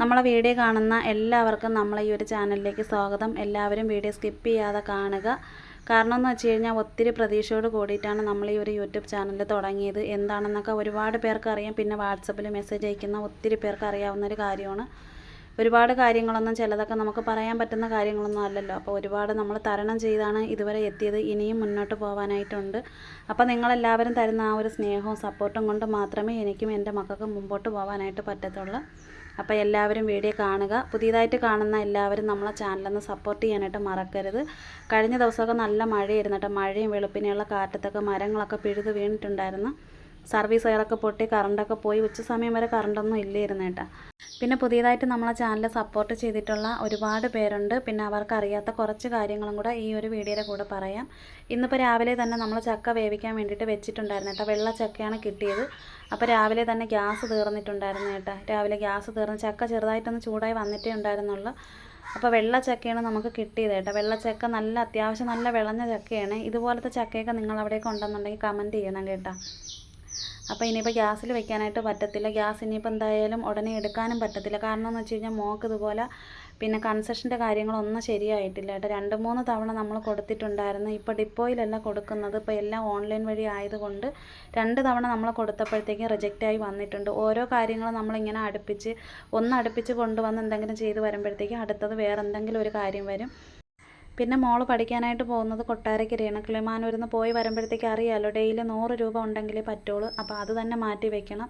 നമ്മളെ വീഡിയോ കാണുന്ന എല്ലാവർക്കും നമ്മളെ ഈ ഒരു ചാനലിലേക്ക് സ്വാഗതം. എല്ലാവരും വീഡിയോ സ്കിപ്പ് ചെയ്യാതെ കാണുക. കാരണം എന്ന് വെച്ച് കഴിഞ്ഞാൽ ഒത്തിരി പ്രതീക്ഷയോട് കൂടിയിട്ടാണ് നമ്മൾ ഈ ഒരു യൂട്യൂബ് ചാനൽ തുടങ്ങിയത്. എന്താണെന്നൊക്കെ ഒരുപാട് പേർക്ക് അറിയാം. പിന്നെ വാട്സപ്പിൽ മെസ്സേജ് അയക്കുന്ന ഒത്തിരി പേർക്ക് അറിയാവുന്ന ഒരു കാര്യമാണ്. ഒരുപാട് കാര്യങ്ങളൊന്നും ചിലതൊക്കെ നമുക്ക് പറയാൻ പറ്റുന്ന കാര്യങ്ങളൊന്നും അല്ലല്ലോ. അപ്പോൾ ഒരുപാട് നമ്മൾ തരണം ചെയ്താണ് ഇതുവരെ എത്തിയത്. ഇനിയും മുന്നോട്ട് പോകാനായിട്ടുണ്ട് അപ്പോൾ നിങ്ങളെല്ലാവരും തരുന്ന ആ ഒരു സ്നേഹവും സപ്പോർട്ടും കൊണ്ട് മാത്രമേ എനിക്കും എന്റെ മക്കൾക്കും മുമ്പോട്ട് പോകാനായിട്ട് പറ്റത്തുള്ളൂ. അപ്പോൾ എല്ലാവരും വീഡിയോ കാണുക. പുതിയതായിട്ട് കാണുന്ന എല്ലാവരും നമ്മളെ ചാനലൊന്ന് സപ്പോർട്ട് ചെയ്യാനായിട്ട് മറക്കരുത്. കഴിഞ്ഞ ദിവസമൊക്കെ നല്ല മഴയായിരുന്നു കേട്ടോ. മഴയും വെളുപ്പിനെയുള്ള കാറ്റത്തൊക്കെ മരങ്ങളൊക്കെ പിഴുത് വീണിട്ടുണ്ടായിരുന്നു. സർവീസ് വയറൊക്കെ പൊട്ടി കറണ്ടൊക്കെ പോയി. ഉച്ച സമയം വരെ കറണ്ടൊന്നും ഇല്ലായിരുന്നു കേട്ടോ പിന്നെ പുതിയതായിട്ട് നമ്മളെ ചാനൽ സപ്പോർട്ട് ചെയ്തിട്ടുള്ള ഒരുപാട് പേരുണ്ട്. പിന്നെ അവർക്ക് അറിയാത്ത കുറച്ച് കാര്യങ്ങളും കൂടെ ഈ ഒരു വീഡിയോയുടെ കൂടെ പറയാം. ഇന്നിപ്പോൾ രാവിലെ തന്നെ നമ്മൾ ചക്ക വേവിക്കാൻ വേണ്ടിയിട്ട് വെച്ചിട്ടുണ്ടായിരുന്നു കേട്ടോ വെള്ള ചക്കയാണ് കിട്ടിയത്. അപ്പോൾ രാവിലെ തന്നെ ഗ്യാസ് തീർന്നിട്ടുണ്ടായിരുന്നു കേട്ടോ രാവിലെ ഗ്യാസ് തീർന്ന് ചക്ക ചെറുതായിട്ടൊന്ന് ചൂടായി വന്നിട്ടേ ഉണ്ടായിരുന്നുള്ളൂ. അപ്പോൾ വെള്ള ചക്കയാണ് നമുക്ക് കിട്ടിയത് കേട്ടോ വെള്ള ചക്ക നല്ല അത്യാവശ്യം നല്ല വിളഞ്ഞ ചക്കയാണ്. ഇതുപോലത്തെ ചക്കയൊക്കെ നിങ്ങൾ അവിടെയൊക്കെ ഉണ്ടെന്നുണ്ടെങ്കിൽ കമന്റ് ചെയ്യണം കേട്ടോ. അപ്പോൾ ഇനിയിപ്പോൾ ഗ്യാസിൽ വെക്കാനായിട്ട് പറ്റത്തില്ല. ഗ്യാസ് ഇനിയിപ്പോൾ എന്തായാലും ഉടനെ എടുക്കാനും പറ്റത്തില്ല. കാരണം എന്ന് വെച്ച് കഴിഞ്ഞാൽ മോക്ക് ഇതുപോലെ പിന്നെ കൺസെഷന്റെ കാര്യങ്ങളൊന്നും ശരിയായിട്ടില്ല കേട്ടോ. രണ്ട് മൂന്ന് തവണ നമ്മൾ കൊടുത്തിട്ടുണ്ടായിരുന്നു. ഇപ്പോൾ ഡിപ്പോയിലല്ല കൊടുക്കുന്നത്. ഇപ്പോൾ എല്ലാം ഓൺലൈൻ വഴി ആയതുകൊണ്ട് രണ്ട് തവണ നമ്മൾ കൊടുത്തപ്പോഴത്തേക്കും റിജക്റ്റായി വന്നിട്ടുണ്ട്. ഓരോ കാര്യങ്ങളും നമ്മളിങ്ങനെ അടുപ്പിച്ച് ഒന്ന് അടുപ്പിച്ച് കൊണ്ടുവന്ന് എന്തെങ്കിലും ചെയ്ത് വരുമ്പോഴത്തേക്കും അടുത്തത് വേറെ എന്തെങ്കിലും ഒരു കാര്യം വരും. പിന്നെ മോൾ പഠിക്കാനായിട്ട് പോകുന്നത് കൊട്ടാരക്കരയാണ്. കിളിമാനൂരിൽ നിന്ന് പോയി വരുമ്പോഴത്തേക്ക് അറിയാമല്ലോ ഡെയിലി നൂറ് രൂപ ഉണ്ടെങ്കിലേ പറ്റുള്ളൂ. അപ്പോൾ അത് തന്നെ മാറ്റി വെക്കണം.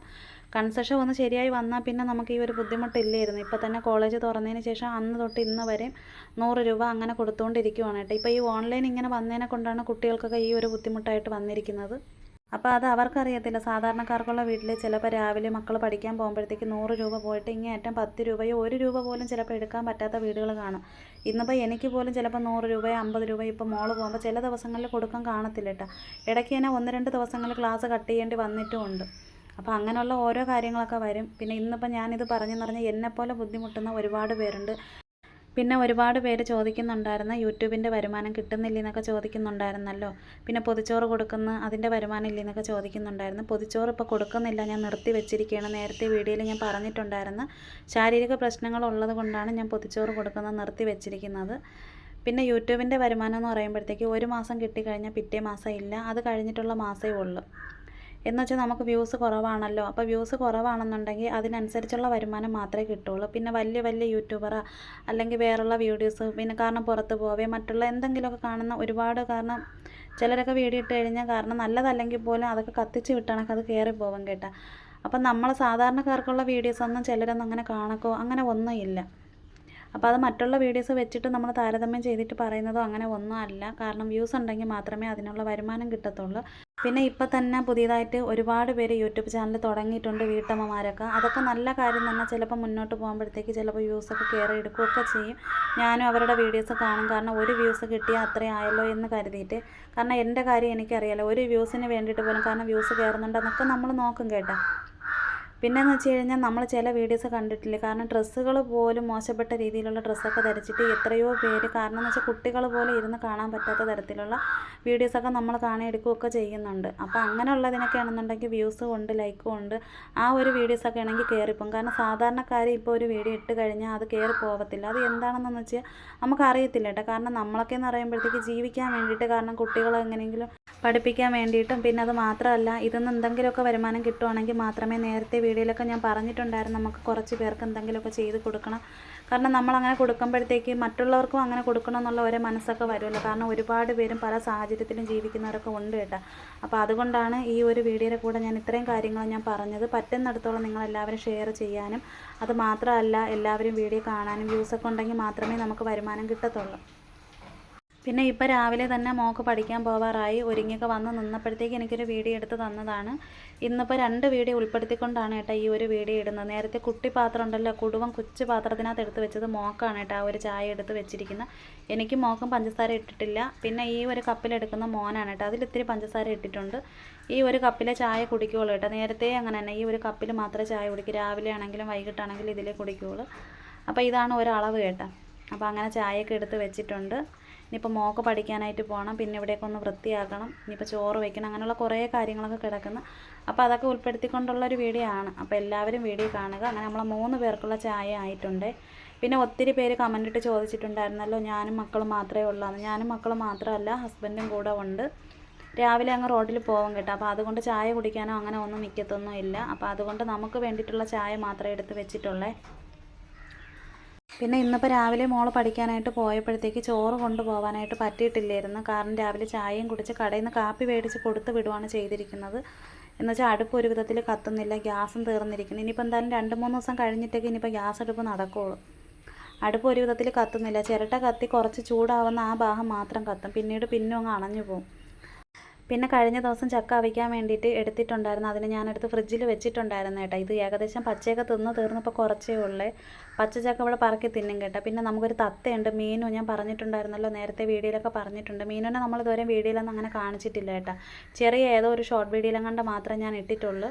കൺസെഷൻ ഒന്ന് ശരിയായി വന്നാൽ പിന്നെ നമുക്ക് ഈ ഒരു ബുദ്ധിമുട്ടില്ലായിരുന്നു. ഇപ്പോൾ തന്നെ കോളേജ് തുറന്നതിന് ശേഷം അന്ന് തൊട്ട് ഇന്ന് വരെ നൂറ് രൂപ അങ്ങനെ കൊടുത്തുകൊണ്ടിരിക്കുവാണ് കേട്ടോ. ഇപ്പോൾ ഈ ഓൺലൈൻ ഇങ്ങനെ വന്നതിനെ കൊണ്ടാണ് കുട്ടികൾക്കൊക്കെ ഈ ഒരു ബുദ്ധിമുട്ടായിട്ട് വന്നിരിക്കുന്നത്. അപ്പോൾ അത് അവർക്കറിയത്തില്ല. സാധാരണക്കാർക്കുള്ള വീട്ടിൽ ചിലപ്പോൾ രാവിലെ മക്കൾ പഠിക്കാൻ പോകുമ്പോഴത്തേക്ക് നൂറ് രൂപ പോയിട്ട് ഇങ്ങേറ്റം പത്ത് രൂപയോ ഒരു രൂപ പോലും ചിലപ്പോൾ എടുക്കാൻ പറ്റാത്ത വീടുകൾ കാണും. ഇന്നിപ്പോൾ എനിക്ക് പോലും ചിലപ്പോൾ നൂറ് രൂപയോ അമ്പത് രൂപയോ ഇപ്പോൾ മോൾ പോകുമ്പോൾ ചില ദിവസങ്ങളിൽ കൊടുക്കാൻ കാണത്തില്ല കേട്ടോ ഇടയ്ക്ക് തന്നെ ഒന്ന് രണ്ട് ദിവസങ്ങളിൽ ക്ലാസ് കട്ട് ചെയ്യേണ്ടി വന്നിട്ടുമുണ്ട് അപ്പോൾ അങ്ങനെയുള്ള ഓരോ കാര്യങ്ങളൊക്കെ വരും. പിന്നെ ഇന്നിപ്പോൾ ഞാനിത് പറഞ്ഞെന്ന് പറഞ്ഞാൽ എന്നെപ്പോലെ ബുദ്ധിമുട്ടുന്ന ഒരുപാട് പേരുണ്ട്. പിന്നെ ഒരുപാട് പേര് ചോദിക്കുന്നുണ്ടായിരുന്നു യൂട്യൂബിന്റെ വരുമാനം കിട്ടുന്നില്ല കിട്ടുന്നില്ലെന്നൊക്കെ ചോദിക്കുന്നുണ്ടായിരുന്നല്ലോ. പിന്നെ പൊതിച്ചോറ് കൊടുക്കുന്ന അതിന്റെ വരുമാനം ഇല്ലെന്നൊക്കെ ചോദിക്കുന്നുണ്ടായിരുന്നു. പൊതിച്ചോറ് ഇപ്പോൾ കൊടുക്കുന്നില്ല ഞാൻ നിർത്തി വെച്ചിരിക്കുകയാണ്. നേരത്തെ വീഡിയോയിൽ ഞാൻ പറഞ്ഞിട്ടുണ്ടായിരുന്നു ശാരീരിക പ്രശ്നങ്ങൾ ഉള്ളത് കൊണ്ടാണ് ഞാൻ പൊതിച്ചോറ് കൊടുക്കുന്നത് നിർത്തി വെച്ചിരിക്കുന്നത്. പിന്നെ യൂട്യൂബിന്റെ വരുമാനം എന്ന് പറയുമ്പോഴത്തേക്ക് ഒരു മാസം കിട്ടിക്കഴിഞ്ഞാൽ പിറ്റേ മാസം ഇല്ല അത് കഴിഞ്ഞിട്ടുള്ള മാസമേ ഉള്ളൂ. എന്ന് വെച്ചാൽ നമുക്ക് വ്യൂസ് കുറവാണല്ലോ. അപ്പോൾ വ്യൂസ് കുറവാണെന്നുണ്ടെങ്കിൽ അതിനനുസരിച്ചുള്ള വരുമാനം മാത്രമേ കിട്ടുള്ളൂ പിന്നെ വലിയ വലിയ യൂട്യൂബറാ അല്ലെങ്കിൽ വേറുള്ള വീഡിയോസ് പിന്നെ കാരണം പുറത്ത് പോവേ മറ്റുള്ള എന്തെങ്കിലുമൊക്കെ കാണുന്ന ഒരുപാട് കാരണം ചിലരൊക്കെ വീഡിയോ ഇട്ട് കഴിഞ്ഞാൽ കാരണം നല്ലതല്ലെങ്കിൽ പോലും അതൊക്കെ കത്തിച്ച് വിട്ടണക്ക് അത് കയറി പോകും കേട്ടോ. അപ്പം നമ്മൾ സാധാരണക്കാർക്കുള്ള വീഡിയോസൊന്നും ചിലരൊന്നും അങ്ങനെ കാണക്കോ അങ്ങനെ ഒന്നും ഇല്ല. അപ്പോൾ അത് മറ്റുള്ള വീഡിയോസ് വെച്ചിട്ട് നമ്മൾ താരതമ്യം ചെയ്തിട്ട് പറയുന്നതോ അങ്ങനെ ഒന്നും അല്ല. കാരണം വ്യൂസ് ഉണ്ടെങ്കിൽ മാത്രമേ അതിനുള്ള വരുമാനം കിട്ടത്തുള്ളൂ. പിന്നെ ഇപ്പോൾ തന്നെ പുതിയതായിട്ട് ഒരുപാട് പേര് യൂട്യൂബ് ചാനൽ തുടങ്ങിയിട്ടുണ്ട് വീട്ടമ്മമാരൊക്കെ. അതൊക്കെ നല്ല കാര്യം തന്നെ ചിലപ്പോൾ മുന്നോട്ട് പോകുമ്പോഴത്തേക്ക് ചിലപ്പോൾ വ്യൂസ് ഒക്കെ കയറി എടുക്കുകയൊക്കെ ചെയ്യും. ഞാനും അവരുടെ വീഡിയോസ് കാണും. കാരണം ഒരു വ്യൂസ് കിട്ടിയാൽ അത്രയും ആയല്ലോ എന്ന് കരുതിയിട്ട്. കാരണം എന്റെ കാര്യം എനിക്കറിയാലോ ഒരു വ്യൂസിന് വേണ്ടിയിട്ട് പോലും കാരണം വ്യൂസ് കയറുന്നുണ്ടെന്നൊക്കെ നമ്മൾ നോക്കും കേട്ടോ. പിന്നെയെന്ന് വെച്ച് കഴിഞ്ഞാൽ നമ്മൾ ചില വീഡിയോസ് കണ്ടിട്ടില്ല? കാരണം ഡ്രസ്സുകൾ പോലും മോശപ്പെട്ട രീതിയിലുള്ള ഡ്രസ്സൊക്കെ ധരിച്ചിട്ട് എത്രയോ പേര് കാരണം എന്ന് വെച്ചാൽ കുട്ടികൾ പോലും ഇരുന്ന് കാണാൻ പറ്റാത്ത തരത്തിലുള്ള വീഡിയോസൊക്കെ നമ്മൾ കാണാൻ എടുക്കുകയൊക്കെ ചെയ്യുന്നുണ്ട്. അപ്പോൾ അങ്ങനെയുള്ളതിനൊക്കെ ആണെന്നുണ്ടെങ്കിൽ വ്യൂസും ഉണ്ട് ലൈക്കും ഉണ്ട്. ആ ഒരു വീഡിയോസൊക്കെ ആണെങ്കിൽ കയറിപ്പോകും കാരണം സാധാരണക്കാർ ഇപ്പോൾ ഒരു വീഡിയോ ഇട്ട് കഴിഞ്ഞാൽ അത് കയറി പോകത്തില്ല അത് എന്താണെന്ന് വെച്ചാൽ നമുക്കറിയത്തില്ല കേട്ടോ. കാരണം നമ്മളൊക്കെ എന്ന് പറയുമ്പോഴത്തേക്ക് ജീവിക്കാൻ വേണ്ടിയിട്ട് കാരണം കുട്ടികളെ എങ്ങനെയെങ്കിലും പഠിപ്പിക്കാൻ വേണ്ടിയിട്ടും പിന്നെ അത് മാത്രമല്ല ഇതൊന്നും എന്തെങ്കിലുമൊക്കെ വരുമാനം കിട്ടുവാണെങ്കിൽ മാത്രമേ നേരത്തെ വീഡിയോയിലൊക്കെ ഞാൻ പറഞ്ഞിട്ടുണ്ടായിരുന്നു നമുക്ക് കുറച്ച് പേർക്ക് എന്തെങ്കിലുമൊക്കെ ചെയ്ത് കൊടുക്കണം. കാരണം നമ്മളങ്ങനെ കൊടുക്കുമ്പോഴത്തേക്ക് മറ്റുള്ളവർക്കും അങ്ങനെ കൊടുക്കണം എന്നുള്ള ഒരേ മനസ്സൊക്കെ വരുമല്ലോ. കാരണം ഒരുപാട് പേരും പല സാഹചര്യത്തിലും ജീവിക്കുന്നവരൊക്കെ ഉണ്ട് കേട്ടോ. അപ്പോൾ അതുകൊണ്ടാണ് ഈ ഒരു വീഡിയോയുടെ കൂടെ ഞാൻ ഇത്രയും കാര്യങ്ങൾ ഞാൻ പറഞ്ഞത്. പറ്റുന്നിടത്തോളം നിങ്ങളെല്ലാവരും ഷെയർ ചെയ്യാനും അത് മാത്രമല്ല എല്ലാവരും വീഡിയോ കാണാനും വ്യൂസൊക്കെ ഉണ്ടെങ്കിൽ മാത്രമേ നമുക്ക് വരുമാനം കിട്ടത്തുള്ളൂ. പിന്നെ ഇപ്പോൾ രാവിലെ തന്നെ മോക്ക് പഠിക്കാൻ പോവാറായി. ഒരുങ്ങിയൊക്കെ വന്ന് നിന്നപ്പോഴത്തേക്ക് എനിക്കൊരു വീഡിയോ എടുത്ത് തന്നതാണ്. ഇന്നിപ്പോൾ രണ്ട് വീഡിയോ ഉൾപ്പെടുത്തിക്കൊണ്ടാണ് കേട്ടോ ഈ ഒരു വീഡിയോ ഇടുന്നത്. നേരത്തെ കുട്ടി പാത്രം ഉണ്ടല്ലോ കുടുവം കൊച്ചു പാത്രത്തിനകത്ത് എടുത്ത് വെച്ചത് മോക്കാണ് കേട്ടോ ആ ഒരു ചായ എടുത്ത് വെച്ചിരിക്കുന്നത് എനിക്ക് മോക്കും പഞ്ചസാര ഇട്ടിട്ടില്ല. പിന്നെ ഈ ഒരു കപ്പിലെടുക്കുന്ന മോനാണ് കേട്ടോ അതിൽ ഇത്തിരി പഞ്ചസാര ഇട്ടിട്ടുണ്ട്. ഈ ഒരു കപ്പിലെ ചായ കുടിക്കുകയുള്ളൂ കേട്ടോ നേരത്തെ അങ്ങനെ തന്നെ ഈ ഒരു കപ്പിൽ മാത്രമേ ചായ കുടിക്കൂ. രാവിലെ ആണെങ്കിലും വൈകിട്ടാണെങ്കിലും ഇതിലേ കുടിക്കുകയുള്ളൂ അപ്പോൾ ഇതാണ് ഒരളവ് കേട്ടോ അപ്പോൾ അങ്ങനെ ചായയൊക്കെ എടുത്ത് വെച്ചിട്ടുണ്ട്. ഇനിയിപ്പോൾ മോക്ക് പഠിക്കാനായിട്ട് പോകണം പിന്നെ ഇവിടെയൊക്കെ ഒന്ന് വൃത്തിയാക്കണം ഇനിയിപ്പോൾ ചോറ് വയ്ക്കണം അങ്ങനെയുള്ള കുറേ കാര്യങ്ങളൊക്കെ കിടക്കുന്നു. അപ്പോൾ അതൊക്കെ ഉൾപ്പെടുത്തിക്കൊണ്ടുള്ളൊരു വീഡിയോ ആണ്. അപ്പോൾ എല്ലാവരും വീഡിയോ കാണുക. അങ്ങനെ നമ്മളെ മൂന്ന് പേർക്കുള്ള ചായ ആയിട്ടുണ്ട്. പിന്നെ ഒത്തിരി പേര് കമന്റ് ഇട്ട് ചോദിച്ചിട്ടുണ്ടായിരുന്നല്ലോ ഞാനും മക്കളും മാത്രമേ ഉള്ളൂ ഞാനും മക്കളും മാത്രമല്ല ഹസ്ബൻഡും കൂടെ ഉണ്ട്. രാവിലെ അങ്ങ് റോഡിൽ പോകും കേട്ടോ. അപ്പോൾ അതുകൊണ്ട് ചായ കുടിക്കാനോ അങ്ങനെ ഒന്നും നിൽക്കത്തൊന്നും ഇല്ല. അപ്പോൾ അതുകൊണ്ട് നമുക്ക് വേണ്ടിയിട്ടുള്ള ചായ മാത്രമേ എടുത്ത് വെച്ചിട്ടുള്ളേ. പിന്നെ ഇന്നിപ്പോൾ രാവിലെ മോൾ പഠിക്കാനായിട്ട് പോയപ്പോഴത്തേക്ക് ചോറ് കൊണ്ടുപോകാനായിട്ട് പറ്റിയിട്ടില്ലായിരുന്നു. കാരണം രാവിലെ ചായയും കുടിച്ച് കടയിൽ നിന്ന് കാപ്പി മേടിച്ച് കൊടുത്ത് വിടുവാണ് ചെയ്തിരിക്കുന്നത്. എന്നുവെച്ചാൽ അടുപ്പ് ഒരു വിധത്തിൽ കത്തുന്നില്ല ഗ്യാസും തീർന്നിരിക്കുന്നു. ഇനിയിപ്പോൾ എന്തായാലും രണ്ട് മൂന്ന് ദിവസം കഴിഞ്ഞിട്ടേക്ക് ഇനിയിപ്പോൾ ഗ്യാസ് അടുപ്പ് നടക്കുകയുള്ളൂ അടുപ്പ് ഒരു വിധത്തിൽ കത്തുന്നില്ല. ചിരട്ട കത്തി കുറച്ച് ചൂടാവുന്ന ആ ഭാഗം മാത്രം കത്തും. പിന്നീട് പിന്നും അങ്ങ് അണഞ്ഞു പോകും പിന്നെ കഴിഞ്ഞ ദിവസം ചക്ക അവിക്കാൻ വേണ്ടിയിട്ട് എടുത്തിട്ടുണ്ടായിരുന്നു. അതിന് ഞാനെടുത്ത് ഫ്രിഡ്ജിൽ വെച്ചിട്ടുണ്ടായിരുന്നു കേട്ടോ. ഇത് ഏകദേശം പച്ചയൊക്കെ തിന്ന് തീർന്നപ്പോൾ കുറച്ചേ ഉള്ളേ. പച്ച ചക്ക ഇവിടെ പറക്കി തിന്നും കേട്ടോ. പിന്നെ നമുക്കൊരു തത്തയുണ്ട് മീനു. ഞാൻ പറഞ്ഞിട്ടുണ്ടായിരുന്നല്ലോ നേരത്തെ വീഡിയോയിലൊക്കെ പറഞ്ഞിട്ടുണ്ട്. മീനുനെ നമ്മൾ ഇതുവരെ വീഡിയോയിലൊന്നും അങ്ങനെ കാണിച്ചിട്ടില്ല കേട്ടോ. ചെറിയ ഏതോ ഒരു ഷോർട്ട് വീഡിയോയിലും കണ്ട് മാത്രമേ ഞാൻ ഇട്ടിട്ടുള്ളൂ.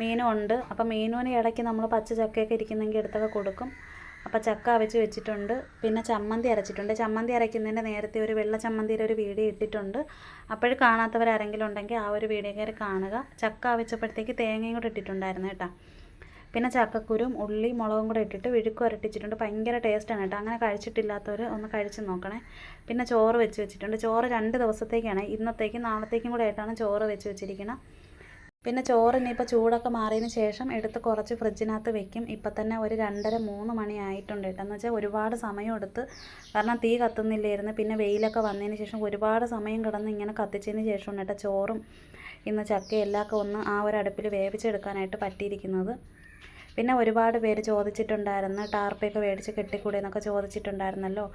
മീനും ഉണ്ട്. അപ്പോൾ മീനുവിന് ഇടയ്ക്ക് നമ്മൾ പച്ച ചക്കയൊക്കെ ഇരിക്കുന്നെങ്കിൽ എടുത്തൊക്കെ കൊടുക്കും. അപ്പോൾ ചക്ക അവിച്ച് വെച്ചിട്ടുണ്ട്. പിന്നെ ചമ്മന്തി അരച്ചിട്ടുണ്ട്. ചമ്മന്തി അരയ്ക്കുന്നതിന്റെ നേരത്തെ ഒരു വെള്ള ചമ്മന്തിയുടെ ഒരു വീഡിയോ ഇട്ടിട്ടുണ്ട്. അപ്പോഴും കാണാത്തവരാരെങ്കിലും ഉണ്ടെങ്കിൽ ആ ഒരു വീഡിയോ കയറി കാണുക. ചക്ക അവിച്ചപ്പോഴത്തേക്ക് തേങ്ങയും കൂടെ ഇട്ടിട്ടുണ്ടായിരുന്നു കേട്ടോ. പിന്നെ ചക്കക്കുരും ഉള്ളി മുളകും കൂടെ ഇട്ടിട്ട് വിഴുക്കും അരട്ടിച്ചിട്ടുണ്ട് ഭയങ്കര ടേസ്റ്റാണ് കേട്ടോ. അങ്ങനെ കഴിച്ചിട്ടില്ലാത്തവർ ഒന്ന് കഴിച്ച് നോക്കണേ. പിന്നെ ചോറ് വെച്ച് വെച്ചിട്ടുണ്ട്. ചോറ് രണ്ട് ദിവസത്തേക്കാണ്. ഇന്നത്തേക്കും നാളത്തേക്കും കൂടെ ആയിട്ടാണ് ചോറ് വെച്ച് വെച്ചിരിക്കുന്നത് പിന്നെ ചോറ് ഇനിയിപ്പോൾ ചൂടൊക്കെ മാറിയതിന് ശേഷം എടുത്ത് കുറച്ച് ഫ്രിഡ്ജിനകത്ത് വെക്കും. ഇപ്പം തന്നെ ഒരു രണ്ടര മൂന്ന് മണി ആയിട്ടുണ്ട് കേട്ടോ. എന്ന് വെച്ചാൽ ഒരുപാട് സമയം എടുത്ത് കാരണം തീ കത്തുന്നില്ലായിരുന്നു. പിന്നെ വെയിലൊക്കെ വന്നതിന് ശേഷം ഒരുപാട് സമയം കിടന്ന് ഇങ്ങനെ കത്തിച്ചതിന് ശേഷം കേട്ടോ ചോറും ഇന്ന് ചക്കയെല്ലാം ഒന്ന് ആ ഒരു അടുപ്പിൽ വേവിച്ചെടുക്കാനായിട്ട് പറ്റിയിരിക്കുന്നത്. പിന്നെ ഒരുപാട് പേര് ചോദിച്ചിട്ടുണ്ടായിരുന്നു. ടാർപ്പൊക്കെ മേടിച്ച് കെട്ടിക്കൂടെ എന്നൊക്കെ ചോദിച്ചിട്ടുണ്ടായിരുന്നല്ലോ.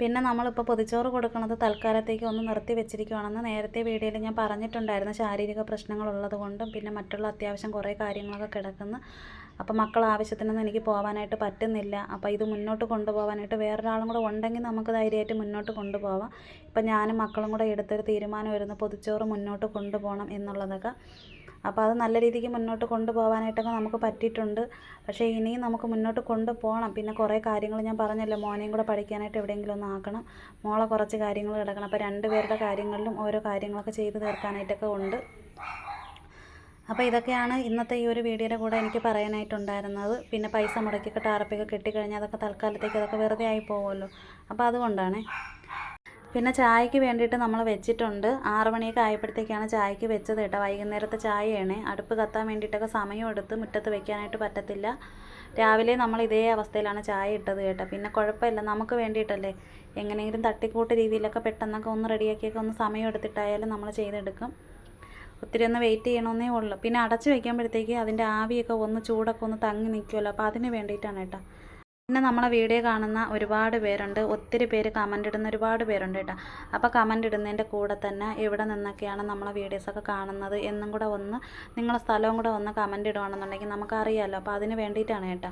പിന്നെ നമ്മളിപ്പോൾ പൊതിച്ചോറ് കൊടുക്കുന്നത് തൽക്കാലത്തേക്ക് ഒന്ന് നിർത്തി വെച്ചിരിക്കുകയാണെന്ന് നേരത്തെ വീഡിയോയിൽ ഞാൻ പറഞ്ഞിട്ടുണ്ടായിരുന്നു. ശാരീരിക പ്രശ്നങ്ങളുള്ളത് കൊണ്ടും പിന്നെ മറ്റുള്ള അത്യാവശ്യം കുറേ കാര്യങ്ങളൊക്കെ കിടക്കുന്നു. അപ്പോൾ മക്കൾ ആവശ്യത്തിനൊന്നും എനിക്ക് പോകാനായിട്ട് പറ്റുന്നില്ല. അപ്പോൾ ഇത് മുന്നോട്ട് കൊണ്ടുപോകാനായിട്ട് വേറൊരാളും കൂടെ ഉണ്ടെങ്കിൽ നമുക്ക് ധൈര്യമായിട്ട് മുന്നോട്ട് കൊണ്ടുപോകാം ഇപ്പം ഞാനും മക്കളും കൂടെ എടുത്തൊരു തീരുമാനമായിരുന്നു പൊതിച്ചോറ് മുന്നോട്ട് കൊണ്ടുപോകണം എന്നുള്ളതൊക്കെ. അപ്പോൾ അത് നല്ല രീതിക്ക് മുന്നോട്ട് കൊണ്ടുപോകാനായിട്ടൊക്കെ നമുക്ക് പറ്റിയിട്ടുണ്ട്. പക്ഷേ ഇനിയും നമുക്ക് മുന്നോട്ട് കൊണ്ടുപോകണം. പിന്നെ കുറേ കാര്യങ്ങൾ ഞാൻ പറഞ്ഞല്ലോ മോനെയും കൂടെ പഠിക്കാനായിട്ട് എവിടെയെങ്കിലും ഒന്ന് ആക്കണം. മോളെ കുറച്ച് കാര്യങ്ങൾ കിടക്കണം. അപ്പോൾ രണ്ട് പേരുടെ കാര്യങ്ങളിലും ഓരോ കാര്യങ്ങളൊക്കെ ചെയ്ത് തീർക്കാനായിട്ടൊക്കെ ഉണ്ട്. അപ്പോൾ ഇതൊക്കെയാണ് ഇന്നത്തെ ഈ ഒരു വീഡിയോയുടെ കൂടെ എനിക്ക് പറയാനായിട്ടുണ്ടായിരുന്നത്. പിന്നെ പൈസ മുടക്കിയൊക്കെ ടാർപ്പൊക്കെ കെട്ടിക്കഴിഞ്ഞാൽ അതൊക്കെ തൽക്കാലത്തേക്ക് അതൊക്കെ വെറുതെ ആയി പോകുമല്ലോ. അപ്പോൾ അതുകൊണ്ടാണ്. പിന്നെ ചായക്ക് വേണ്ടിയിട്ട് നമ്മൾ വെച്ചിട്ടുണ്ട്. ആറ് മണിയൊക്കെ ആയപ്പോഴത്തേക്കാണ് ചായക്ക് വെച്ചത് കേട്ടോ. വൈകുന്നേരത്തെ ചായയാണ്. അടുപ്പ് കത്താൻ വേണ്ടിയിട്ടൊക്കെ സമയം എടുത്ത് മുറ്റത്ത് വെക്കാനായിട്ട് പറ്റത്തില്ല. രാവിലെ നമ്മൾ ഇതേ അവസ്ഥയിലാണ് ചായ ഇട്ടത് കേട്ടോ. പിന്നെ കുഴപ്പമില്ല. നമുക്ക് വേണ്ടിയിട്ടല്ലേ? എങ്ങനെയെങ്കിലും തട്ടിക്കൂട്ട് രീതിയിലൊക്കെ പെട്ടെന്നൊക്കെ ഒന്ന് റെഡിയാക്കിയൊക്കെ ഒന്ന് സമയം എടുത്തിട്ടായാലും നമ്മൾ ചെയ്തെടുക്കും. ഒത്തിരി ഒന്ന് വെയിറ്റ് ചെയ്യണമെന്നേ ഉള്ളൂ. പിന്നെ അടച്ച് വയ്ക്കുമ്പോഴത്തേക്ക് അതിന്റെ ആവിയൊക്കെ ഒന്ന് ചൂടൊക്കെ ഒന്ന് തങ്ങി നിൽക്കുമല്ലോ. അപ്പോൾ അതിന് വേണ്ടിയിട്ടാണ് കേട്ടോ. പിന്നെ നമ്മളെ വീഡിയോ കാണുന്ന ഒരുപാട് പേരുണ്ട്. ഒത്തിരി പേര് കമന്റ് ഇടുന്ന ഒരുപാട് പേരുണ്ട് കേട്ടോ. അപ്പോൾ കമന്റ് ഇടുന്നതിന്റെ കൂടെ തന്നെ എവിടെ നിന്നൊക്കെയാണ് നമ്മളെ വീഡിയോസൊക്കെ കാണുന്നത് എന്നും കൂടെ ഒന്ന് നിങ്ങളെ സ്ഥലവും കൂടെ ഒന്ന് കമന്റ് ഇടുകയാണെന്നുണ്ടെങ്കിൽ നമുക്കറിയാമല്ലോ അപ്പോൾ അതിന് വേണ്ടിയിട്ടാണ് കേട്ടോ.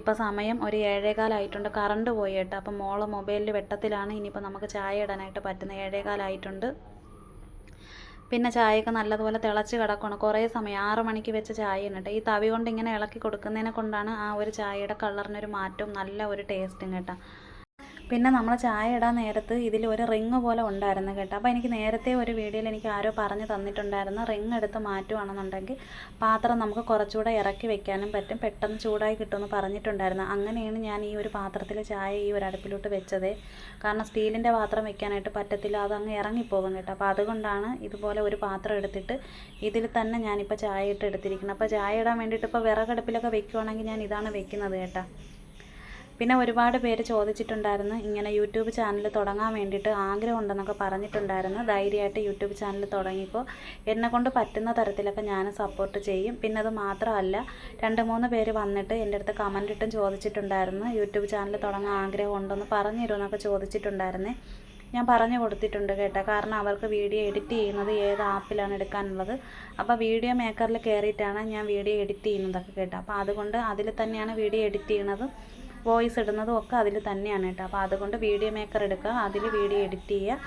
ഇപ്പോൾ സമയം ഒരു ഏഴേകാലായിട്ടുണ്ട്. കറണ്ട് പോയി കേട്ടോ. അപ്പോൾ മോൾ മൊബൈലിൽ വെട്ടത്തിലാണ്. ഇനിയിപ്പോൾ നമുക്ക് ചായ ഇടാനായിട്ട് പറ്റുന്ന ഏഴേകാലായിട്ടുണ്ട്. പിന്നെ ചായയൊക്കെ നല്ലതുപോലെ തിളച്ച് കിടക്കണം കുറേ സമയം ആറ് മണിക്ക് വെച്ച ചായയാണ് കേട്ടോ ഈ തവി കൊണ്ട് ഇങ്ങനെ ഇളക്കി കൊടുക്കുന്നതിനെ കൊണ്ടാണ് ആ ഒരു ചായയുടെ കളറിനൊരു മാറ്റവും നല്ല ഒരു ടേസ്റ്റും കേട്ടോ. പിന്നെ നമ്മൾ ചായ ഇടാൻ നേരത്ത് ഇതിൽ ഒരു റിങ് പോലെ ഉണ്ടായിരുന്നു കേട്ടോ. അപ്പോൾ എനിക്ക് നേരത്തെ ഒരു വീഡിയോയിൽ എനിക്ക് ആരോ പറഞ്ഞു തന്നിട്ടുണ്ടായിരുന്നു റിങ് എടുത്ത് മാറ്റുവാണെന്നുണ്ടെങ്കിൽ പാത്രം നമുക്ക് കുറച്ചുകൂടെ ഇറക്കി വെക്കാനും പറ്റും പെട്ടെന്ന് ചൂടായി കിട്ടുമെന്ന് പറഞ്ഞിട്ടുണ്ടായിരുന്നു. അങ്ങനെയാണ് ഞാൻ ഈ ഒരു പാത്രത്തിൽ ചായ ഈ ഒരു അടുപ്പിലോട്ട് വെച്ചത്. കാരണം സ്റ്റീലിന്റെ പാത്രം വെക്കാനായിട്ട് പറ്റത്തില്ല അതങ്ങ് ഇറങ്ങിപ്പോകും കേട്ടോ. അപ്പോൾ അതുകൊണ്ടാണ് ഇതുപോലെ ഒരു പാത്രം എടുത്തിട്ട് ഇതിൽ തന്നെ ഞാനിപ്പോൾ ചായ ഇട്ട് എടുത്തിരിക്കുന്നത്. അപ്പോൾ ചായ ഇടാൻ വേണ്ടിയിട്ട് ഇപ്പോൾ വിറകടുപ്പിലൊക്കെ വെക്കുവാണെങ്കിൽ ഞാൻ ഇതാണ് വെക്കുന്നത് കേട്ടോ. പിന്നെ ഒരുപാട് പേര് ചോദിച്ചിട്ടുണ്ടായിരുന്നു ഇങ്ങനെ യൂട്യൂബ് ചാനൽ തുടങ്ങാൻ വേണ്ടിയിട്ട് ആഗ്രഹമുണ്ടെന്നൊക്കെ പറഞ്ഞിട്ടുണ്ടായിരുന്നു. ധൈര്യമായിട്ട് യൂട്യൂബ് ചാനൽ തുടങ്ങിയപ്പോൾ എന്നെ കൊണ്ട് പറ്റുന്ന തരത്തിലൊക്കെ ഞാൻ സപ്പോർട്ട് ചെയ്യും. പിന്നെ അത് മാത്രമല്ല രണ്ട് മൂന്ന് പേര് വന്നിട്ട് എന്റെ അടുത്ത് കമന്റ് ഇട്ടും ചോദിച്ചിട്ടുണ്ടായിരുന്നു യൂട്യൂബ് ചാനൽ തുടങ്ങാൻ ആഗ്രഹമുണ്ടെന്ന് പറഞ്ഞു തരുമെന്നൊക്കെ ചോദിച്ചിട്ടുണ്ടായിരുന്നേ. ഞാൻ പറഞ്ഞു കൊടുത്തിട്ടുണ്ട് കേട്ടോ. കാരണം അവർക്ക് വീഡിയോ എഡിറ്റ് ചെയ്യുന്നത് ഏത് ആപ്പിലാണ് എടുക്കാനുള്ളത്. അപ്പോൾ വീഡിയോ മേക്കറിൽ കയറിയിട്ടാണ് ഞാൻ വീഡിയോ എഡിറ്റ് ചെയ്യുന്നതൊക്കെ കേട്ടോ. അപ്പോൾ അതുകൊണ്ട് അതിൽ തന്നെയാണ് വീഡിയോ എഡിറ്റ് ചെയ്യുന്നത്. വോയിസ് ഇടുന്നതും ഒക്കെ അതിൽ തന്നെയാണ് കേട്ടോ. അപ്പോൾ അതുകൊണ്ട് വീഡിയോ മേക്കർ എടുക്കുക അതിൽ വീഡിയോ എഡിറ്റ് ചെയ്യുക.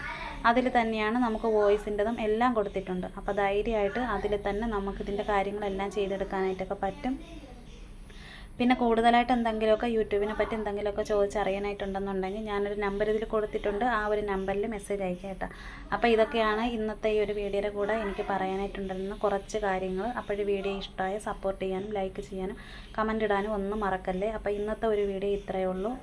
അതിൽ തന്നെയാണ് നമുക്ക് വോയിസിന്റെതും എല്ലാം കൊടുത്തിട്ടുണ്ട്. അപ്പോൾ ധൈര്യമായിട്ട് അതിൽ തന്നെ നമുക്കിതിന്റെ കാര്യങ്ങളെല്ലാം ചെയ്തെടുക്കാനായിട്ടൊക്കെ പറ്റും. പിന്നെ കൂടുതലായിട്ട് എന്തെങ്കിലുമൊക്കെ യൂട്യൂബിനെ പറ്റി എന്തെങ്കിലുമൊക്കെ ചോദിച്ചറിയാനായിട്ടുണ്ടെന്നുണ്ടെങ്കിൽ ഞാനൊരു നമ്പർ ഇതിൽ കൊടുത്തിട്ടുണ്ട്. ആ ഒരു നമ്പറിൽ മെസ്സേജ് അയക്കാം കേട്ടോ. അപ്പോൾ ഇതൊക്കെയാണ് ഇന്നത്തെ ഈ ഒരു വീഡിയോയുടെ കൂടെ എനിക്ക് പറയാനായിട്ടുണ്ടെന്ന് കുറച്ച് കാര്യങ്ങൾ. അപ്പോൾ ഈ വീഡിയോ ഇഷ്ടമായ സപ്പോർട്ട് ചെയ്യാനും ലൈക്ക് ചെയ്യാനും കമന്റ് ഇടാനും ഒന്നും മറക്കല്ലേ? അപ്പോൾ ഇന്നത്തെ ഒരു വീഡിയോ ഇത്രയേ ഉള്ളൂ.